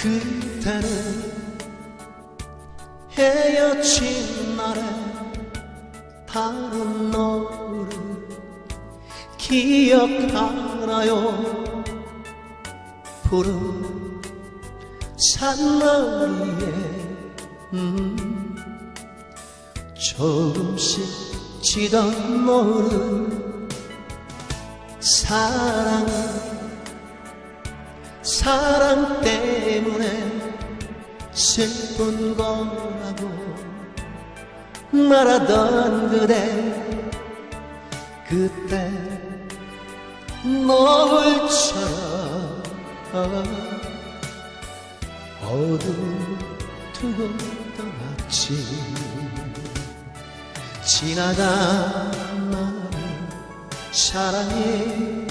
그때는 헤어진 날에 다른 너를 기억하나요? 푸른 산머리에 음, 조금씩 지던 너를 사랑 사랑 때문에 슬픈 거라고 말하던 그대 그때 노을처럼 어둠 두고 떠났지. 지나간 나를 사랑했기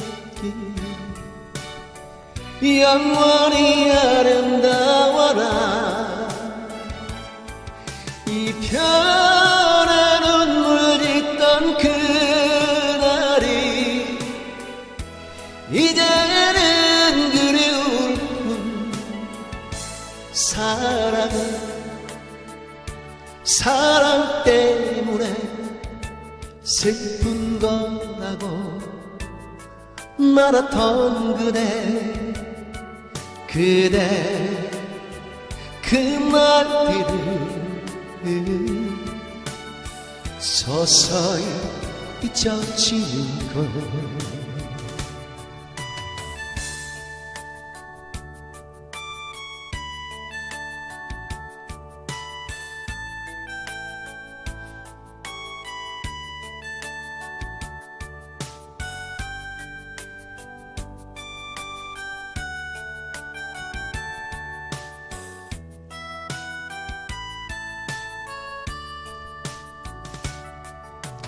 영원히 아름다워라 이편에 눈물 짓던 그날이 이제는 그리울 뿐 사랑은 사랑 때문에 슬픈 거라고 말았던 그대 그대 그 말들을 서서히 잊혀지는 것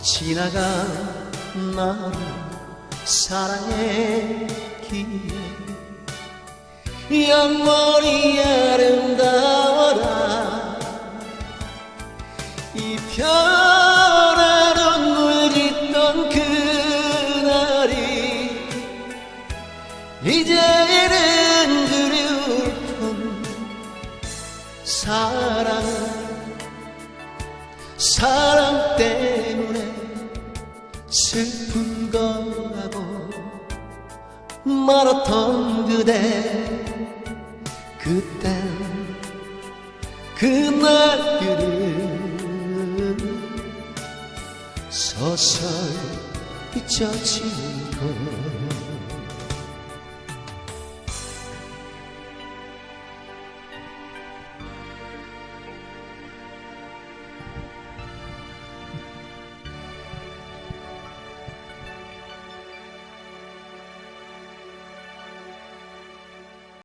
지나간 나를 사랑했기에 영원히 아름다워라. 이편에 눈물 짓던 그날이 이제는 그리울 뿐 사랑은 사랑 때문에 슬픈 거라고 말았던 그대. 그땐 그날들은 서서히 잊혀지는 것